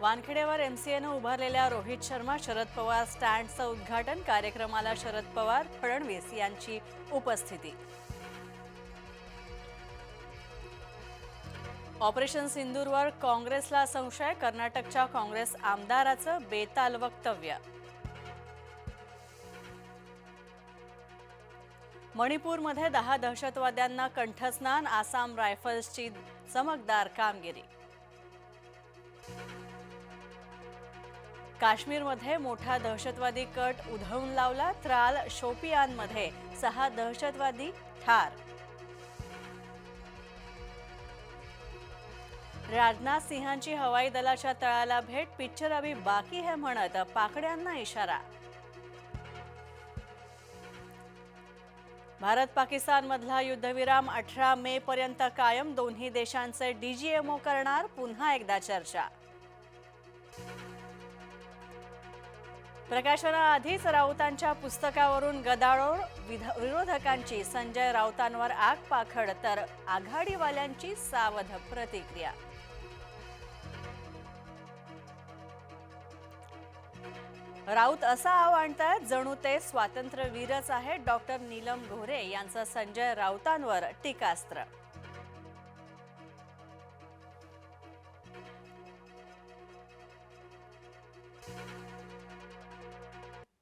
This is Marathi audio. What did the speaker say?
वानखेडेवर एमसीएनं उभारलेल्या रोहित शर्मा शरद पवार स्टँडचं उद्घाटन कार्यक्रमाला शरद पवार फडणवीस यांची उपस्थिती. ऑपरेशन सिंदूरवर काँग्रेसला संशय कर्नाटकच्या काँग्रेस आमदाराचं बेताल वक्तव्य. मणिपूरमध्ये दहा दहशतवाद्यांना कंठस्नान आसाम रायफल्सची चमकदार कामगिरी. काश्मीरमध्ये मोठा दहशतवादी कट उधळून लावला. त्राल शोपियानमध्ये सहा दहशतवादी ठार. राजनाथ सिंहांची हवाई दलाच्या तळाला भेट पिक्चर अभी बाकी है म्हणत पाकड्यांना इशारा. भारत पाकिस्तानमधला युद्धविराम अठरा मे पर्यंत कायम. दोन्ही देशांचे डीजीएमओ करणार. पुन्हा एकदा चर्चा. प्रकाशनाआधीच राऊतांच्या पुस्तकावरून गदारोळ विध- विरोधकांची संजय राऊतांवर आग पाखड तर आघाडीवाल्यांची सावध प्रतिक्रिया. राऊत असं आव आणतायत जणू ते स्वातंत्र्यवीरच आहेत. डॉक्टर नीलम गोरे यांचं संजय राऊतांवर टीकास्त्र.